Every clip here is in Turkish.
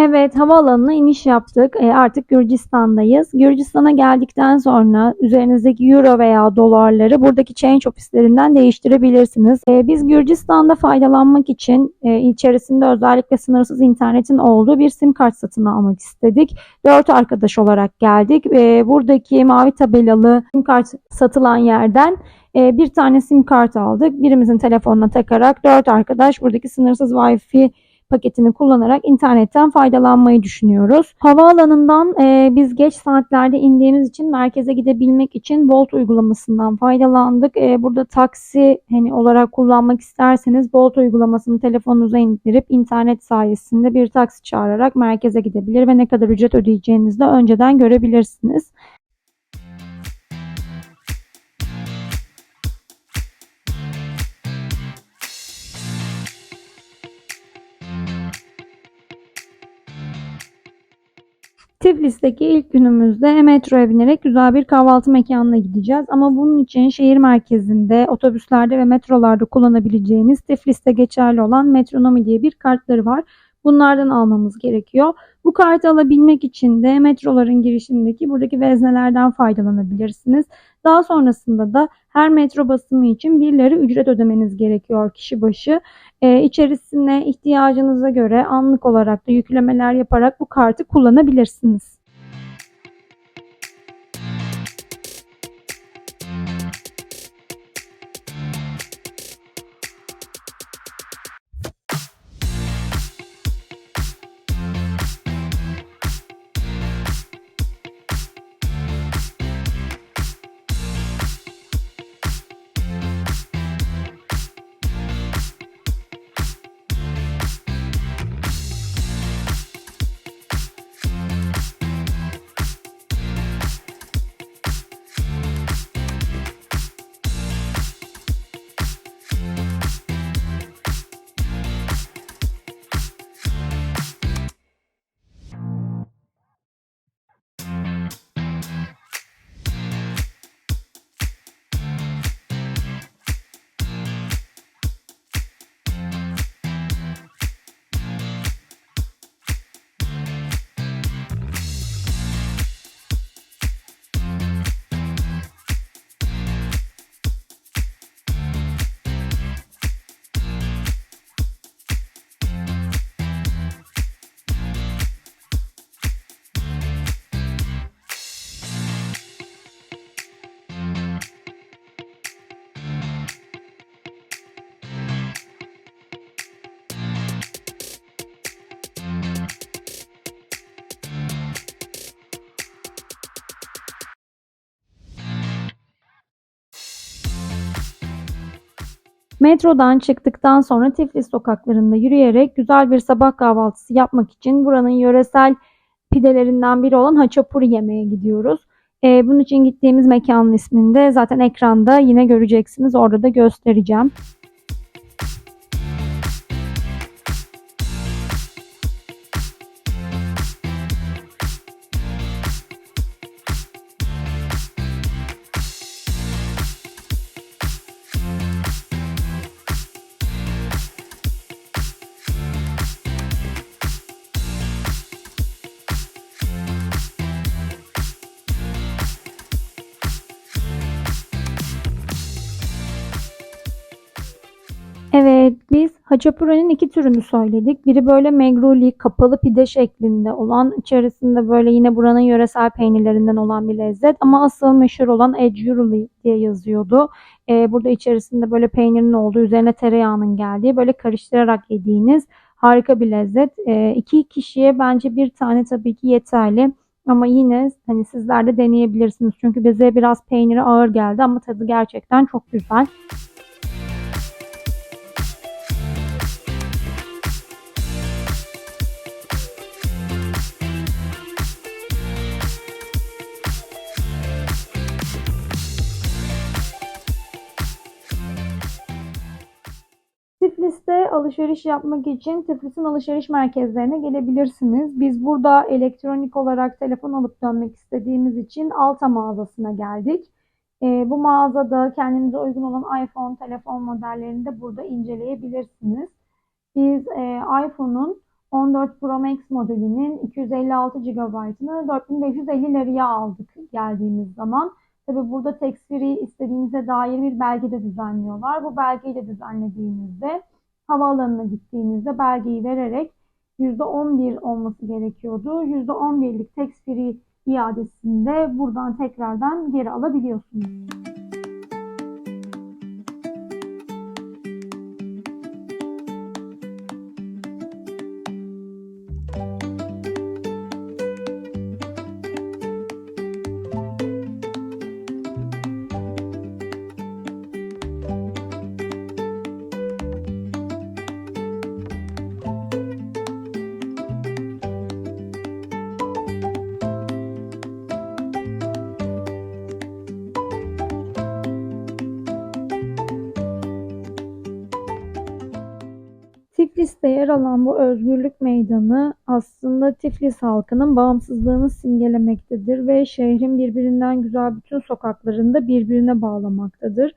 Evet, havaalanına iniş yaptık. E, artık Gürcistan'dayız. Gürcistan'a geldikten sonra üzerinizdeki euro veya dolarları buradaki change ofislerinden değiştirebilirsiniz. E, biz Gürcistan'da faydalanmak için e, içerisinde özellikle sınırsız internetin olduğu bir sim kart satın almak istedik. Dört arkadaş olarak geldik. E, buradaki mavi tabelalı sim kart satılan yerden e, bir tane sim kart aldık. Birimizin telefonuna takarak dört arkadaş buradaki sınırsız Wi-Fi paketini kullanarak internetten faydalanmayı düşünüyoruz. Havaalanından e, biz geç saatlerde indiğimiz için merkeze gidebilmek için Bolt uygulamasından faydalandık. E, burada taksi hani olarak kullanmak isterseniz Bolt uygulamasını telefonunuza indirip internet sayesinde bir taksi çağırarak merkeze gidebilir ve ne kadar ücret ödeyeceğinizi de önceden görebilirsiniz. Tiflis'teki ilk günümüzde metroya binerek güzel bir kahvaltı mekanına gideceğiz. Ama bunun için şehir merkezinde, otobüslerde ve metrolarda kullanabileceğiniz Tiflis'te geçerli olan Metronomi diye bir kartları var. Bunlardan almamız gerekiyor. Bu kartı alabilmek için de metroların girişindeki buradaki veznelerden faydalanabilirsiniz. Daha sonrasında da her metro basımı için 1 lira ücret ödemeniz gerekiyor kişi başı. Ee, içerisine ihtiyacınıza göre anlık olarak da yüklemeler yaparak bu kartı kullanabilirsiniz. Metrodan çıktıktan sonra Tiflis sokaklarında yürüyerek güzel bir sabah kahvaltısı yapmak için buranın yöresel pidelerinden biri olan haçapuri yemeğe gidiyoruz. Ee, bunun için gittiğimiz mekanın ismini de zaten ekranda yine göreceksiniz. Orada da göstereceğim. Evet, biz haçapuri'nin iki türünü söyledik. Biri böyle megruli, kapalı pide şeklinde olan, içerisinde böyle yine buranın yöresel peynirlerinden olan bir lezzet. Ama asıl meşhur olan ecuruli diye yazıyordu. Ee, burada içerisinde böyle peynirin olduğu, üzerine tereyağının geldiği, böyle karıştırarak yediğiniz harika bir lezzet. Ee, iki kişiye bence bir tane tabii ki yeterli. Ama yine hani sizler de deneyebilirsiniz. Çünkü bize biraz peyniri ağır geldi ama tadı gerçekten çok güzel. Alışveriş yapmak için Tiflis'in alışveriş merkezlerine gelebilirsiniz. Biz burada elektronik olarak telefon alıp dönmek istediğimiz için Alta mağazasına geldik. Ee, bu mağazada kendinize uygun olan iPhone telefon modellerini de burada inceleyebilirsiniz. Biz e, iPhone'un 14 Pro Max modelinin 256 GB'ını 4550 liraya aldık geldiğimiz zaman. Tabi burada tax free istediğinize dair bir belge de düzenliyorlar. Bu belgeyi de düzenlediğinizde havaalanına gittiğinizde belgeyi vererek %11 olması gerekiyordu. %11'lik tax free iadesinde buradan tekrardan geri alabiliyorsunuz. Yer alan bu özgürlük meydanı aslında Tiflis halkının bağımsızlığını simgelemektedir ve şehrin birbirinden güzel bütün sokaklarında birbirine bağlamaktadır.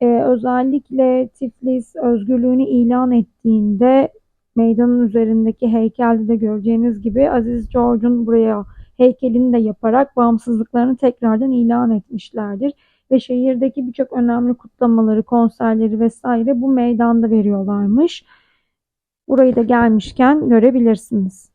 Ee, özellikle Tiflis özgürlüğünü ilan ettiğinde meydanın üzerindeki heykelde de göreceğiniz gibi Aziz George'un buraya heykelini de yaparak bağımsızlıklarını tekrardan ilan etmişlerdir. Ve şehirdeki birçok önemli kutlamaları, konserleri vesaire bu meydanda veriyorlarmış. Burayı da gelmişken görebilirsiniz.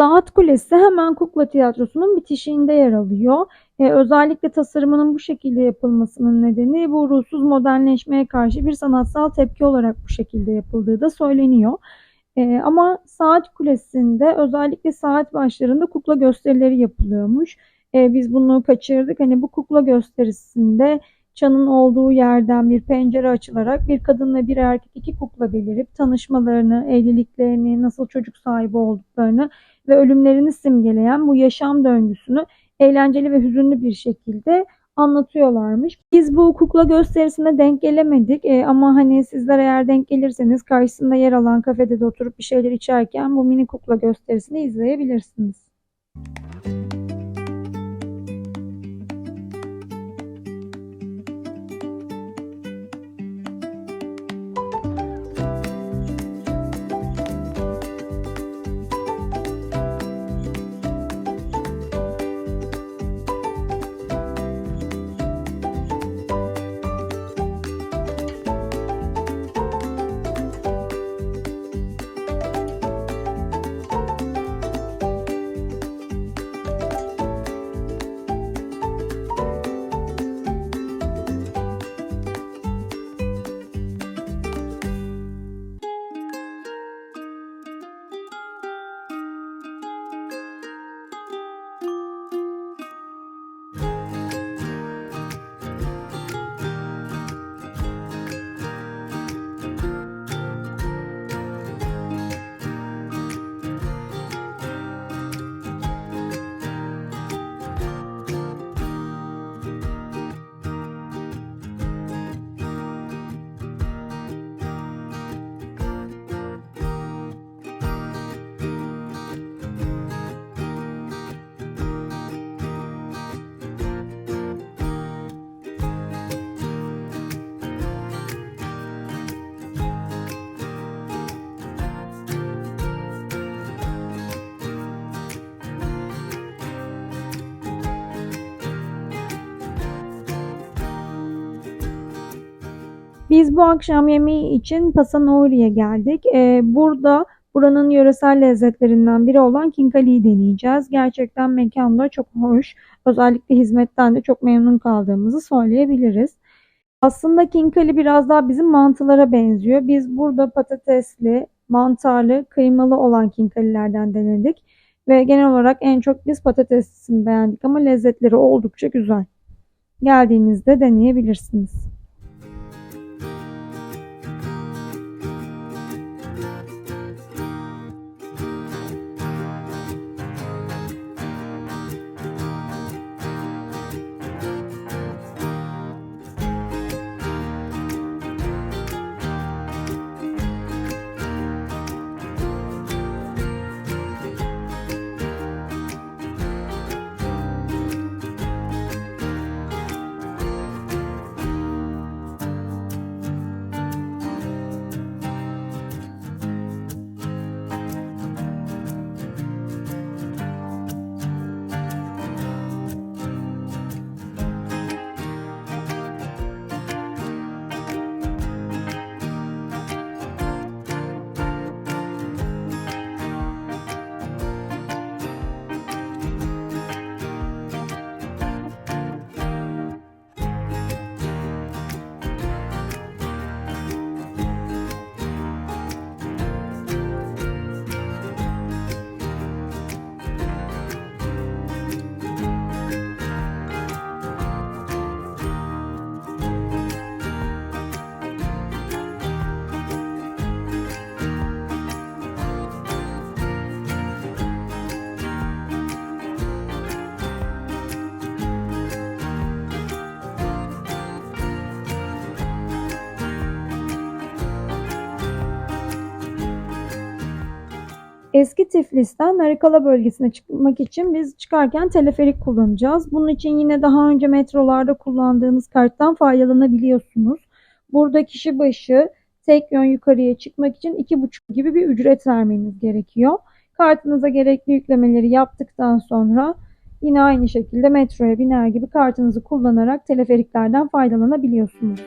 Saat Kulesi hemen Kukla Tiyatrosu'nun bitişiğinde yer alıyor. Ee, özellikle tasarımının bu şekilde yapılmasının nedeni bu ruhsuz modernleşmeye karşı bir sanatsal tepki olarak bu şekilde yapıldığı da söyleniyor. Ee, ama Saat Kulesi'nde özellikle saat başlarında kukla gösterileri yapılıyormuş. Ee, biz bunu kaçırdık. Hani bu kukla gösterisinde çanın olduğu yerden bir pencere açılarak bir kadın ve bir erkek iki kukla belirip tanışmalarını, evliliklerini, nasıl çocuk sahibi olduklarını ve ölümlerini simgeleyen bu yaşam döngüsünü eğlenceli ve hüzünlü bir şekilde anlatıyorlarmış. Biz bu kukla gösterisine denk gelemedik e, ama hani sizler eğer denk gelirseniz karşısında yer alan kafede de oturup bir şeyler içerken bu mini kukla gösterisini izleyebilirsiniz. Biz bu akşam yemeği için Pasanori'ye geldik. Ee, burada buranın yöresel lezzetlerinden biri olan kinkali'yi deneyeceğiz. Gerçekten mekan da çok hoş. Özellikle hizmetten de çok memnun kaldığımızı söyleyebiliriz. Aslında kinkali biraz daha bizim mantılara benziyor. Biz burada patatesli, mantarlı, kıymalı olan kinkalilerden denedik. Ve genel olarak en çok biz patateslisini beğendik ama lezzetleri oldukça güzel. Geldiğinizde deneyebilirsiniz. Eski Tiflis'ten Narikala bölgesine çıkmak için biz çıkarken teleferik kullanacağız. Bunun için yine daha önce metrolarda kullandığınız karttan faydalanabiliyorsunuz. Burada kişi başı tek yön yukarıya çıkmak için 2,5 gibi bir ücret vermeniz gerekiyor. Kartınıza gerekli yüklemeleri yaptıktan sonra yine aynı şekilde metroya biner gibi kartınızı kullanarak teleferiklerden faydalanabiliyorsunuz.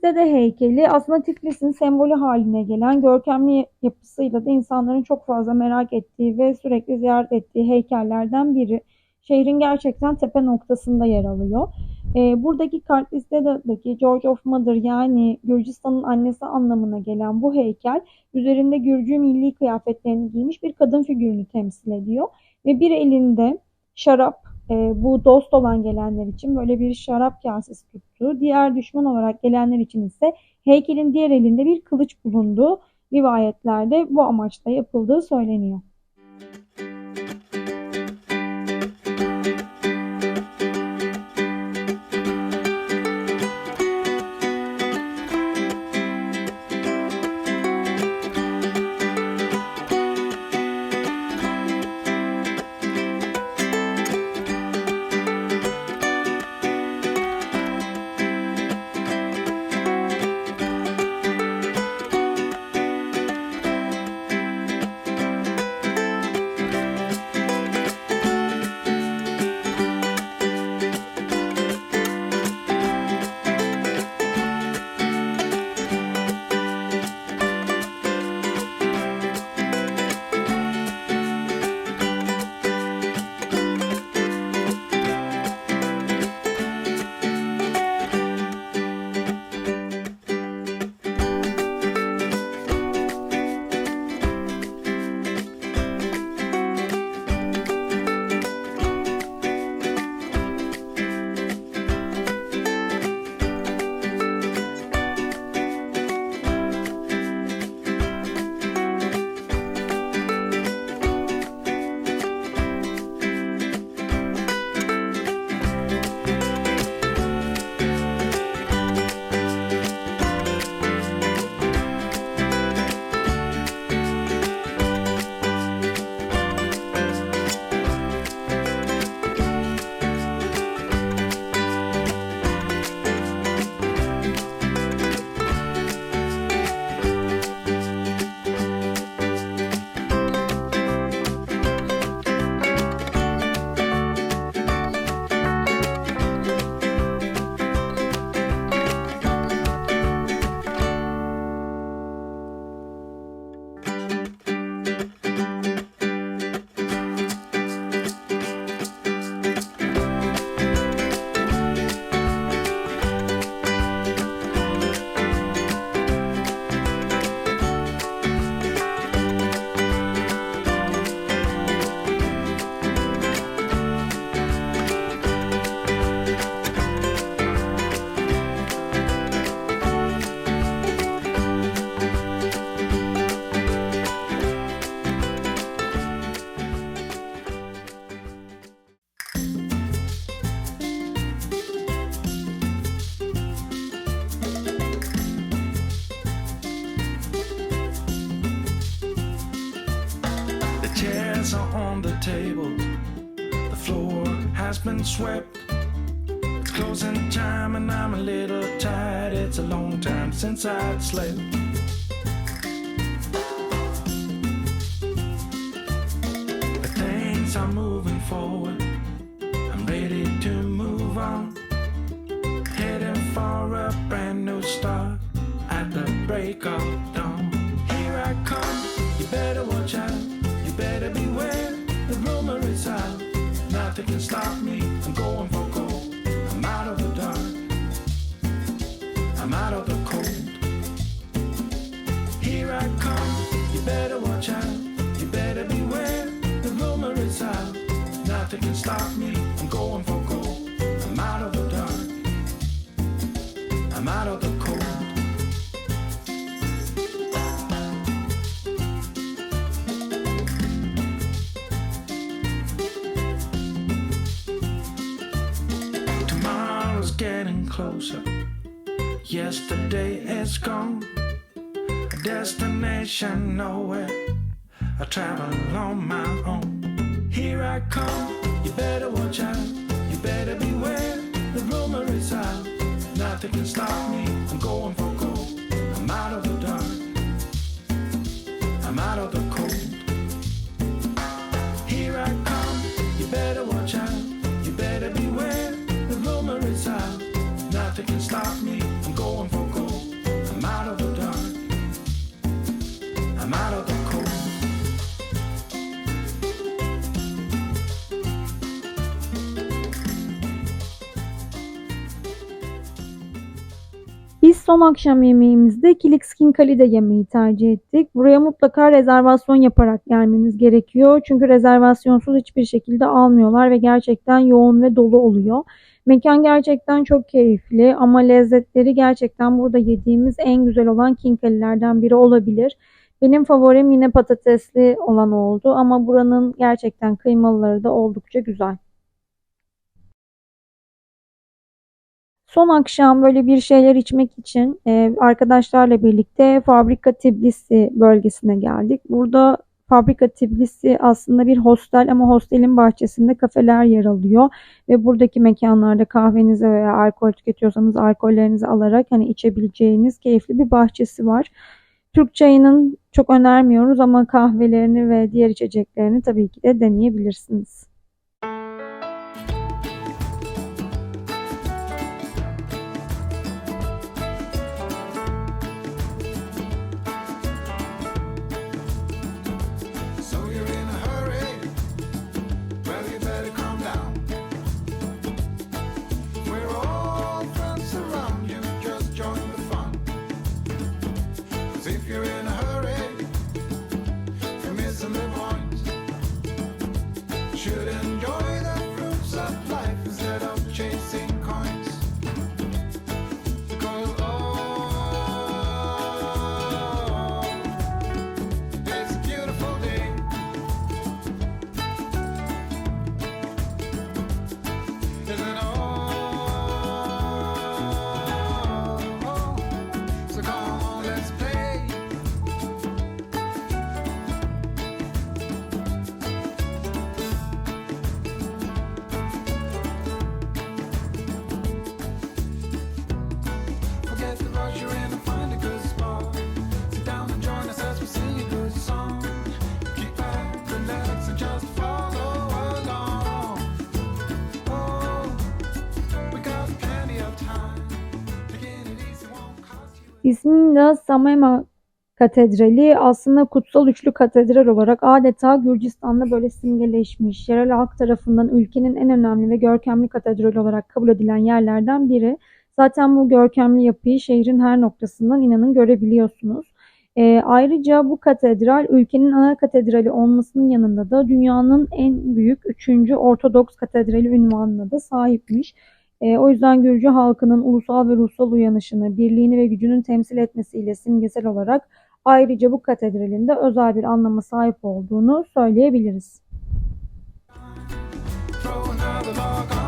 Kartlis'te de heykeli aslında Tiflis'in sembolü haline gelen görkemli yapısıyla da insanların çok fazla merak ettiği ve sürekli ziyaret ettiği heykellerden biri. Şehrin gerçekten tepe noktasında yer alıyor. Ee, buradaki Kartlis'teki George of Mother yani Gürcistan'ın annesi anlamına gelen bu heykel üzerinde Gürcü milli kıyafetlerini giymiş bir kadın figürünü temsil ediyor. Ve bir elinde şarap, e, bu dost olan gelenler için böyle bir şarap kasesi tuttu. Diğer düşman olarak gelenler için ise heykelin diğer elinde bir kılıç bulunduğu rivayetlerde bu amaçla yapıldığı söyleniyor. Been swept. It's closing time and I'm a little tired. It's a long time since I'd slept. I'm out of the cold. Here I come, you better watch out, you better beware. The rumor is out, nothing can stop me. Nowhere. I travel on my own. Here I come. You better watch out. You better beware. The rumor is out. Nothing can stop me. I'm going for gold. I'm out of the dark. I'm out of the cold. Here I come. You better watch out. You better beware. The rumor is out. Nothing can stop me. Son akşam yemeğimizde Kilik Skin Kali'de yemeği tercih ettik. Buraya mutlaka rezervasyon yaparak gelmeniz gerekiyor. Çünkü rezervasyonsuz hiçbir şekilde almıyorlar ve gerçekten yoğun ve dolu oluyor. Mekan gerçekten çok keyifli ama lezzetleri gerçekten burada yediğimiz en güzel olan King Kali'lerden biri olabilir. Benim favorim yine patatesli olan oldu ama buranın gerçekten kıymalıları da oldukça güzel. Son akşam böyle bir şeyler içmek için e, arkadaşlarla birlikte Fabrika Tbilisi bölgesine geldik. Burada Fabrika Tbilisi aslında bir hostel ama hostelin bahçesinde kafeler yer alıyor ve buradaki mekanlarda kahvenizi veya alkol tüketiyorsanız alkollerinizi alarak hani içebileceğiniz keyifli bir bahçesi var. Türk çayının çok önermiyoruz ama kahvelerini ve diğer içeceklerini tabii ki de deneyebilirsiniz. De Samema Katedrali aslında kutsal üçlü katedral olarak adeta Gürcistan'da böyle simgeleşmiş. Yerel halk tarafından ülkenin en önemli ve görkemli katedrali olarak kabul edilen yerlerden biri. Zaten bu görkemli yapıyı şehrin her noktasından inanın görebiliyorsunuz. Ee, ayrıca bu katedral ülkenin ana katedrali olmasının yanında da dünyanın en büyük üçüncü Ortodoks katedrali ünvanına da sahipmiş. E, o yüzden Gürcü halkının ulusal ve ruhsal uyanışını, birliğini ve gücünün temsil etmesiyle simgesel olarak ayrıca bu katedralin de özel bir anlama sahip olduğunu söyleyebiliriz. Throw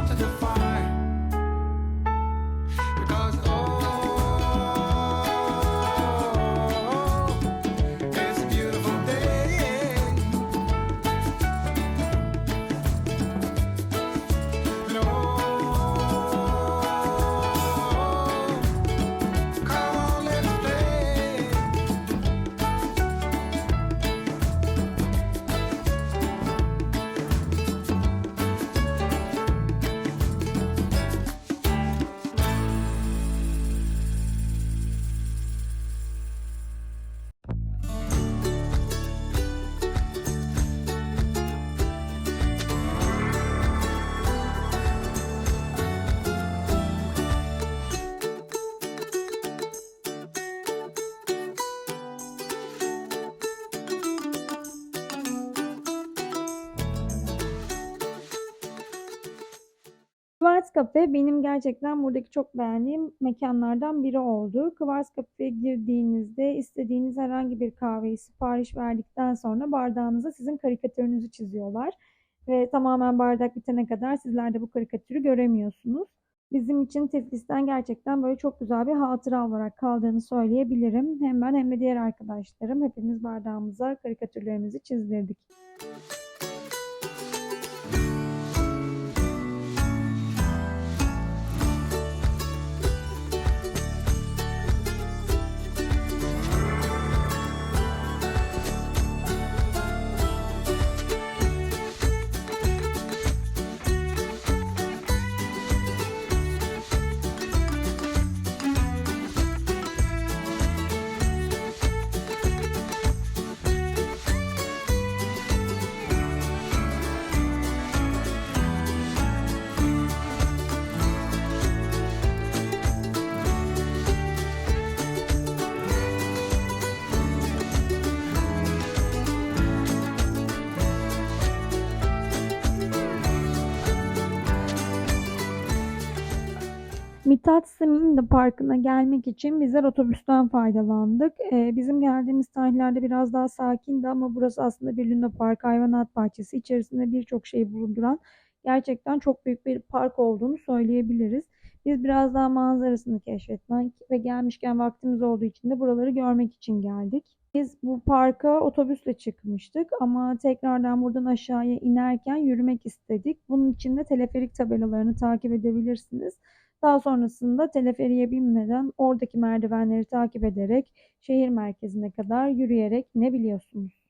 Kıvars Cafe benim gerçekten buradaki çok beğendiğim mekanlardan biri oldu. Kıvars Cafe'ye girdiğinizde istediğiniz herhangi bir kahveyi sipariş verdikten sonra bardağınıza sizin karikatürünüzü çiziyorlar. Ve tamamen bardak bitene kadar sizler de bu karikatürü göremiyorsunuz. Bizim için Tiflis'ten gerçekten böyle çok güzel bir hatıra olarak kaldığını söyleyebilirim. Hem ben hem de diğer arkadaşlarım hepimiz bardağımıza karikatürlerimizi çizdirdik. Mithat Seminde Parkı'na gelmek için bizler otobüsten faydalandık. Ee, bizim geldiğimiz tarihlerde biraz daha sakindi ama burası aslında bir Luna Park, hayvanat bahçesi. içerisinde birçok şey bulunduran gerçekten çok büyük bir park olduğunu söyleyebiliriz. Biz biraz daha manzarasını keşfetmek ve gelmişken vaktimiz olduğu için de buraları görmek için geldik. Biz bu parka otobüsle çıkmıştık ama tekrardan buradan aşağıya inerken yürümek istedik. Bunun için de teleferik tabelalarını takip edebilirsiniz. Daha sonrasında teleferiye binmeden oradaki merdivenleri takip ederek şehir merkezine kadar yürüyerek inebiliyorsunuz.